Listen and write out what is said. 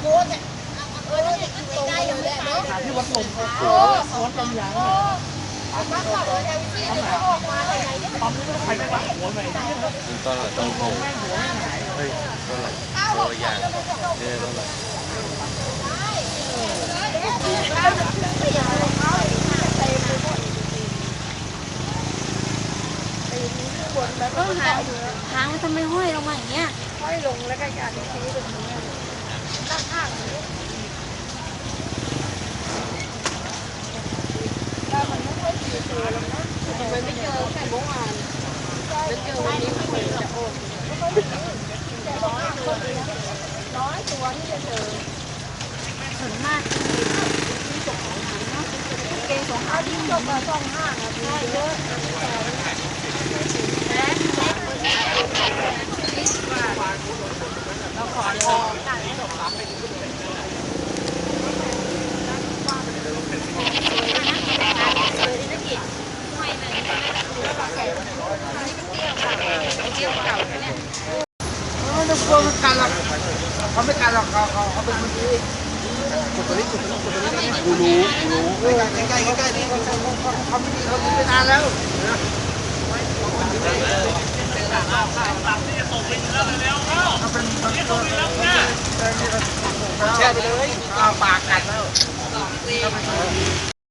โค้ดเนี่ยเออนั่นเนี่ยตรงไปเลยเนาะที่วัดลมโอ้สวนลมยางมาขับรถแอะออกมาไหนเนี่ยปั๊มนี้ไม่ต้องใครไม่วัดหัวเลยตอนหลังต้องโผล่เฮ้ยตอนหลังตัวอย่างเนี่ยตอนหลังก็หางหางมันทำไมห้อยลงมาอย่างเงี้ยค่อยลงแล้วก็การชี้ตรงนี้ ตั้งข้างถ้ามันไม่ค่อยเจอแล้วนะทำไมไม่เจอแต่เมื่อวานแล้วเจอวันนี้มันเป็นจะโอ้ไม่เจอแต่น้อยตัวน้อยตัวที่จะเจอส่วนมากที่จบของหางเนาะเกงของหาเอางที่จบมาสองห้างอะได้เยอะ ไม่ต้องกลัวมันกันหรอกเขาไม่กันหรอกเขาเขาเขาเป็นคนดีกดตัวนี้กดตัวนี้กดตัวนี้กูรู้กูรู้ใกล้ใกล้ใกล้ใกล้นี่เขาเขาเขาไม่ดีเขาดีไปนานแล้วเขาเป็นมันตัวแช่ไปเลยเอาปากกัดแล้ว